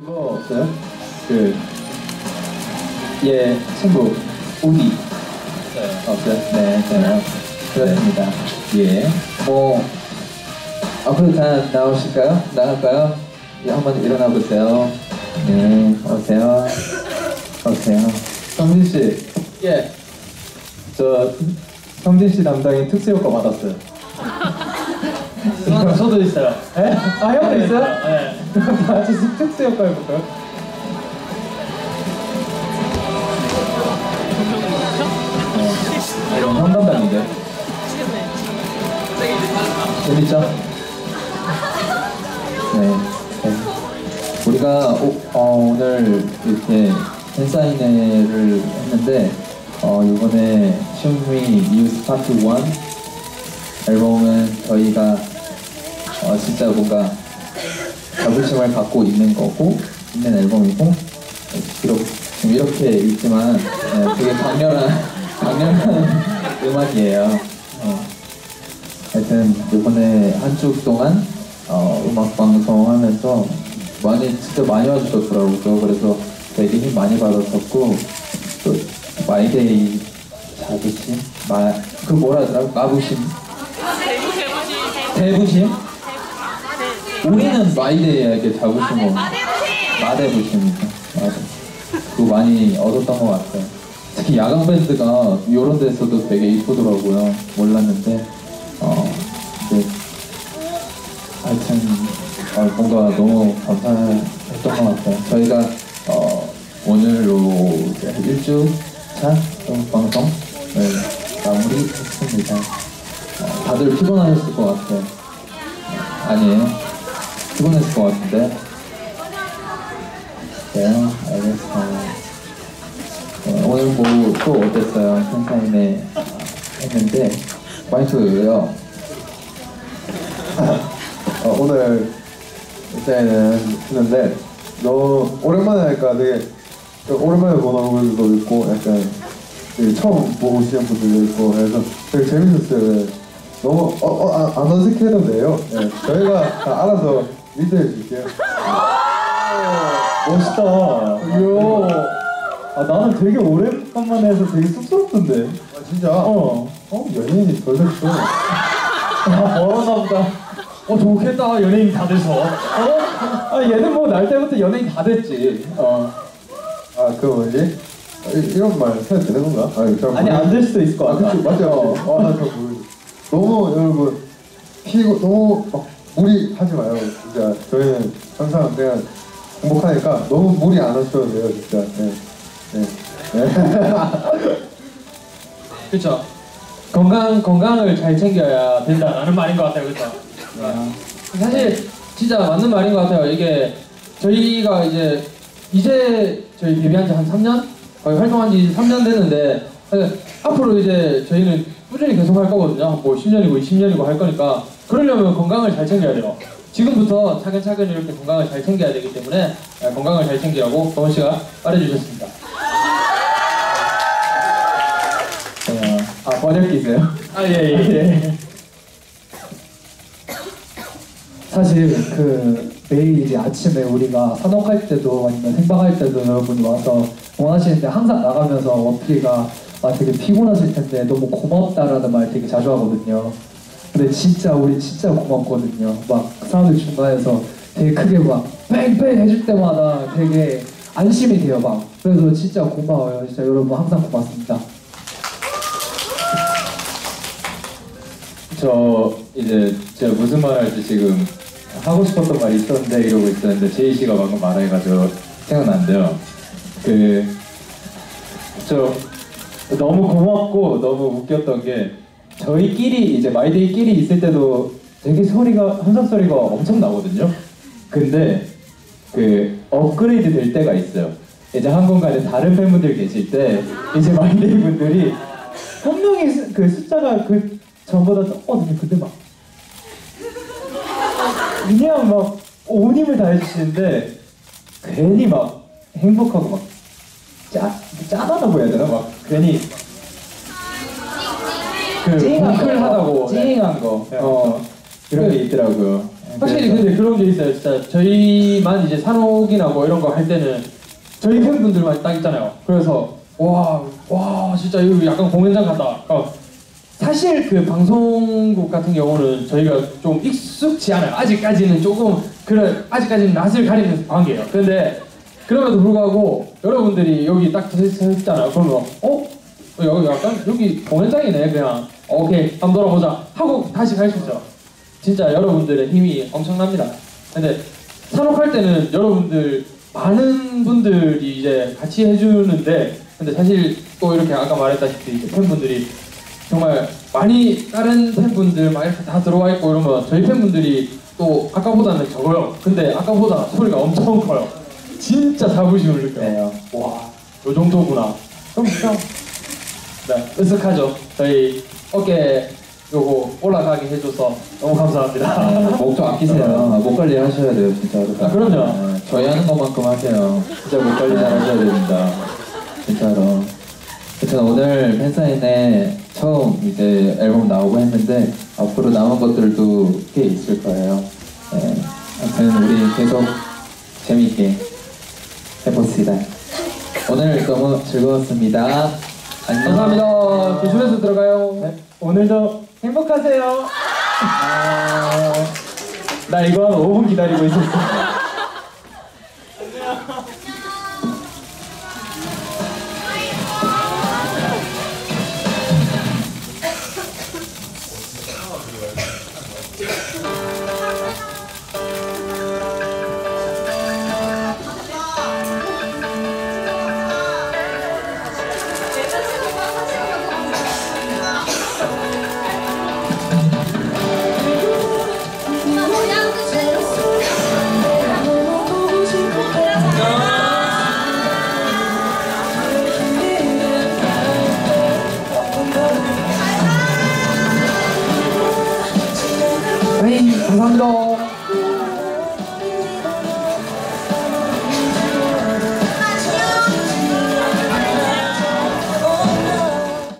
그거 없어요? 그, 얘 친구, 우디. 없어요? 네, 네. 그렇습니다. 예. 뭐, 앞으로 다 나오실까요? 나갈까요? 예, 한번 일어나 보세요. 네, 오세요. 오세요. 성진 씨. 예. 저, 성진 씨 담당인 특수 효과 받았어요. 저도 있어요. 예? 아, 형도 있어요? 네. 그럼 다 같이 특수 효과 해볼까요? 네. 이건 형 담당인데. 재밌죠? 네. 네. 우리가 오, 어, 늘 이렇게 팬사인회를 했는데 어, 이번에 슈미 뉴스 파트 1 앨범은 저희가 어, 진짜 뭔가 자부심을 갖고 있는 거고 있는 앨범이고 비록 지금 이렇게 있지만 네, 되게 강렬한 강렬한 음악이에요. 어. 하여튼 이번에 한 주 동안 어, 음악 방송하면서 많이 진짜 많이 와주셨더라고요. 그래서 되게 힘 많이 받았었고 또 마이데이 자부심 마 그 뭐라 하더라 마부심 대부심 우리는 마이데이에게 자부심을 마대부심이죠. 맞아. 그거 많이 얻었던 것 같아요. 특히 야간 밴드가 이런 데서도 되게 이쁘더라고요. 몰랐는데 어 이제 하여튼 어, 뭔가 너무 감사했던 것 같아요. 저희가 어, 오늘로 이제 일주차 방송을 마무리했습니다. 어, 다들 피곤하셨을 것 같아요. 어, 아니에요? 피곤했을 것 같은데. 네, 알겠어요. 네, 오늘 뭐 또 어땠어요? 어, 했는데 좋아요. 어, 오늘 일단은 했는데 너무 오랜만에 하니까 되게 오랜만에 보는 얼굴도 있고 약간 처음 보고 시는 분들도 있고 그래서 되게 재밌었어요. 네. 너무 어, 어, 아, 안 어색해도 돼요. 네, 저희가 다 알아서 리드해 줄게요. 멋있다. 이야. 아, 나는 되게 오랜만에 해서 되게 쑥스럽던데. 아, 진짜? 어. 어, 연예인이 덜 됐어. 아, 멀었나 보다. 어, 좋겠다. 연예인 다 돼서. 어? 아, 얘는 뭐 날 때부터 연예인 다 됐지. 어. 아, 그 뭐지? 아, 이- 이런 말 해도 되는 건가? 아, 잘 아니, 안될 수도 있을 것 아, 같아. 그치? 어. 아, 나잘 모르겠어. 너무 여러분 피고 너무 막 무리 하지 마요. 진짜 저희는 항상 그냥 행복하니까 너무 무리 안 하셔도 돼요, 진짜. 네, 네, 네. 그렇죠. 건강 건강을 잘 챙겨야 된다라는 말인 것 같아요, 그렇죠? 사실 진짜 맞는 말인 것 같아요. 이게 저희가 이제 이제 저희 데뷔한 지 한 3년 거의 활동한 지 3년 됐는데 앞으로 이제 저희는 꾸준히 계속 할 거거든요. 뭐 10년이고 20년이고 할 거니까 그러려면 건강을 잘 챙겨야 돼요. 지금부터 차근차근 이렇게 건강을 잘 챙겨야 되기 때문에 아, 건강을 잘 챙기라고 동원 씨가 말해주셨습니다. 어, 아, 번역기 있어요? 아 예 예. 사실 그 매일 이제 아침에 우리가 산옥할 때도 아니면 생방할 때도 여러분이 와서 원하시는데 항상 나가면서 원필이가 아 되게 피곤하실 텐데 너무 고맙다라는 말 되게 자주 하거든요. 근데 진짜 우리 진짜 고맙거든요. 막 사람들 중간에서 되게 크게 막 뺑뺑 해줄 때마다 되게 안심이 돼요 막. 그래서 진짜 고마워요. 진짜 여러분 항상 고맙습니다. 저 이제 제가 무슨 말 할지 지금 하고 싶었던 말이 있었는데 이러고 있었는데 제이 씨가 방금 말해가지고 생각난대요. 그 저 너무 고맙고 너무 웃겼던 게 저희끼리 이제 마이데이끼리 있을 때도 되게 소리가 함성 소리가 엄청 나거든요. 근데 그 업그레이드 될 때가 있어요. 이제 한 공간에 다른 팬분들 계실 때 이제 마이데이 분들이 분명히 수- 그 숫자가 그 전보다 적거든요. 근데 막 그냥 막 온 힘을 다해주시는데 괜히 막 행복하고 막 짜, 짜다다 보여야 되나? 막 괜히. 뭉클하다고 찡한 거 어, 그런 게 있더라고요. 확실히 근데 그런 게 있어요. 진짜 저희만 이제 산옥이나 뭐 이런 거 할 때는 저희 팬분들만 딱 있잖아요. 그래서 와, 와, 진짜 이거 약간 공연장 같다. 어, 사실 그 방송국 같은 경우는 저희가 좀 익숙지 않아요. 아직까지는 조금 그래 아직까지는 낯을 가리는 관계예요. 근데 그럼에도 불구하고 여러분들이 여기 딱서 있잖아요. 그러면 어? 여기 약간 여기 공연장이네 그냥 어, 오케이 한번 돌아보자 하고 다시 갈 수 있죠. 진짜 여러분들의 힘이 엄청납니다. 근데 산옥할 때는 여러분들 많은 분들이 이제 같이 해주는데 근데 사실 또 이렇게 아까 말했다시피 팬분들이 정말 많이 다른 팬분들 막 이렇게 다 들어와 있고 이러면 저희 팬분들이 또 아까보다는 적어요. 근데 아까보다 소리가 엄청 커요. 진짜 자부심을 느껴요. 와, 요 정도구나. 그럼 그냥 네, 으쓱하죠. 저희 어깨 요거 올라가게 해줘서 너무 감사합니다. 목 좀 아끼세요. 아, 목 관리 하셔야 돼요, 진짜로. 아, 그럼요. 네, 저희 하는 것만큼 하세요. 진짜 목 관리 잘 하셔야 됩니다. 진짜로. 하여튼 오늘 팬사인회 처음 이제 앨범 나오고 했는데 앞으로 남은 것들도 꽤 있을 거예요. 네. 하여튼 우리 계속 재미있게 해봅시다. 오늘 너무 즐거웠습니다. 안녕. 감사합니다. 조심해서 들어가요. 네. 오늘도 행복하세요. 아, 나 이거 한 5분 기다리고 있었어. 에이, 감사합니다.